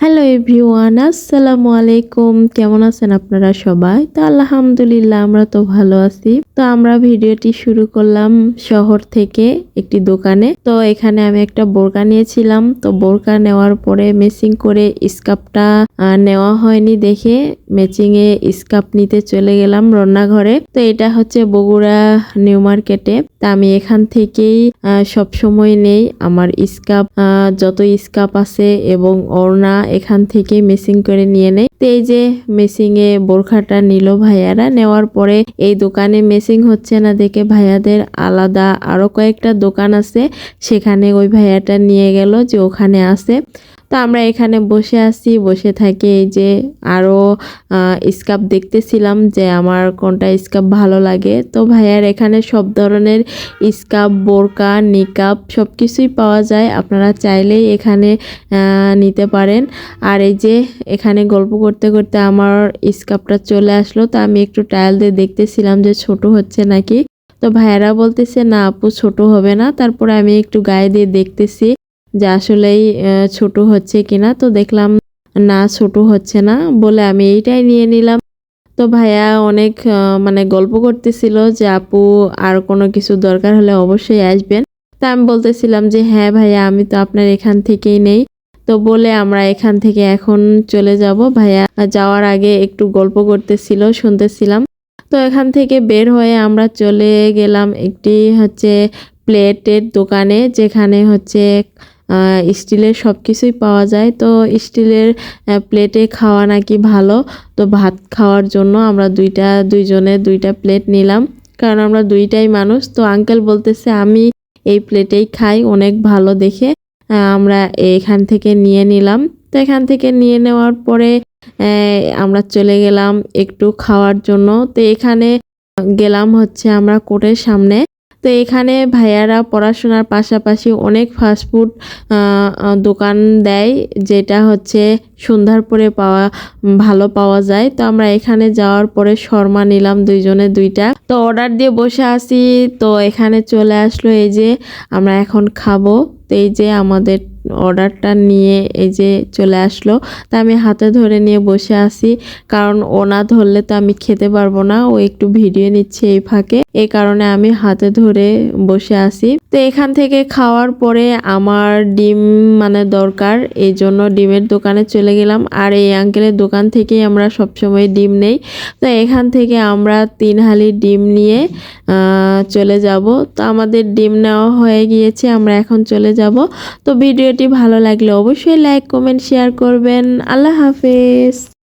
Hello everyone আসসালামু আলাইকুম। কেমন আছেন আপনারা সবাই? তো আলহামদুলিল্লাহ আমরা তো ভালো আছি। তো আমরা ভিডিওটি শুরু করলাম শহর থেকে একটি দোকানে। তো এখানে আমি একটা বোরকা নিয়েছিলাম। তো বোরকা নেওয়ার পরে মেসিং করে স্কাপটা আহ, নেওয়া হয়নি দেখে ম্যাচিং এ স্কাপ নিতে চলে গেলাম রান্নাঘরে। তো এটা হচ্ছে বগুড়া নিউ মার্কেটে। তা আমি এখান থেকেই সব সময় নেই। আমার স্কাপ যত স্কাপ আছে এবং ওড়না এখান থেকে মেসিং করে নিয়ে নেয় তো এই যে মেসিং এ বোরখাটা নিল ভাইয়ারা, নেওয়ার পরে এই দোকানে মেসিং হচ্ছে না দেখে ভাইয়াদের আলাদা আরও কয়েকটা দোকান আছে। সেখানে ওই ভাইয়াটা নিয়ে গেল যে ওখানে আছে। তো আমরা এখানে বসে আছি, বসে থাকি এই যে আরও স্কাপ দেখতেছিলাম যে আমার কোনটা স্কাপ ভালো লাগে। তো ভাইয়ার এখানে সব ধরনের স্কাপ বোরকা নিকাপ সব কিছুই পাওয়া যায়। আপনারা চাইলেই এখানে নিতে পারেন। আর এই যে এখানে গল্প করতে করতে আমার স্কাপটা চলে আসলো। তো আমি একটু ট্রায়াল দিয়ে দেখতেছিলাম যে ছোট হচ্ছে নাকি। তো ভাইয়ারা বলতেছে, না আপু, ছোট হবে না। তারপরে আমি একটু গায়ে দিয়ে দেখতেছি। যে আসলেই ছোট হচ্ছে কিনা, তো দেখলাম না, ছোট হচ্ছে না বলে আমি এইটাই নিয়ে নিলাম। তো ভাইয়া অনেক মানে গল্প করতেছিল যে, আপু, আর কোনো কিছু দরকার হলে অবশ্যই আসবেন। তা আমি বলতেছিলাম যে হ্যাঁ ভাইয়া, আমি তো আপনার এখান থেকেই নেই। তো বলে আমরা এখান থেকে এখন চলে যাব। ভাইয়া যাওয়ার আগে একটু গল্প করতেছিল, শুনতেছিলাম। তো এখান থেকে বের হয়ে আমরা চলে গেলাম একটি হচ্ছে প্লেটের দোকানে, যেখানে হচ্ছে স্টিলের সব কিছুই পাওয়া যায়। তো স্টিলের প্লেটে খাওয়া নাকি ভালো। তো ভাত খাওয়ার জন্য আমরা দুইটা, দুইজনে দুইটা প্লেট নিলাম। কারণ আমরা দুইটাই মানুষ। তো আঙ্কেল বলতেছে, আমি এই প্লেটেই খাই, অনেক ভালো দেখে। আমরা এখান থেকে নিয়ে নিলাম। তো এখান থেকে নিয়ে নেওয়ার পরে আমরা চলে গেলাম একটু খাওয়ার জন্য। তো এখানে গেলাম হচ্ছে আমরা কোর্টের সামনে। তো এখানে ভাইয়ারা পড়াশোনার পাশাপাশি অনেক ফাস্টফুড দোকান দেয়, যেটা হচ্ছে সন্ধ্যার পরে পাওয়া, ভালো পাওয়া যায়। তো আমরা এখানে যাওয়ার পরে শর্মা নিলাম দুইজনে দুইটা। তো অর্ডার দিয়ে বসে আসি তো এখানে চলে আসলো এই যে আমরা এখন খাব। তো এই যে আমাদের অর্ডারটা নিয়ে এই যে চলে আসলো, তা আমি হাতে ধরে নিয়ে বসে আছি। কারণ ও না ধরলে তো আমি খেতে পারব না, ও একটু ভিডিও নিচ্ছে এই ফাঁকে। এই কারণে আমি হাতে ধরে বসে আছি। তো এখান থেকে খাওয়ার পরে আমার ডিম মানে দরকার, এই জন্য ডিমের দোকানে চলে গেলাম। আর এই আঙ্কেলের দোকান থেকেই আমরা সবসময় ডিম নেই। তো এখান থেকে আমরা তিন হালি ডিম নিয়ে চলে যাব। তো আমাদের ডিম নেওয়া হয়ে গিয়েছে, আমরা এখন চলে যাব। তো ভিডিওটি ভালো লাগলে অবশ্যই লাইক কমেন্ট শেয়ার করবেন। আল্লাহ হাফেজ।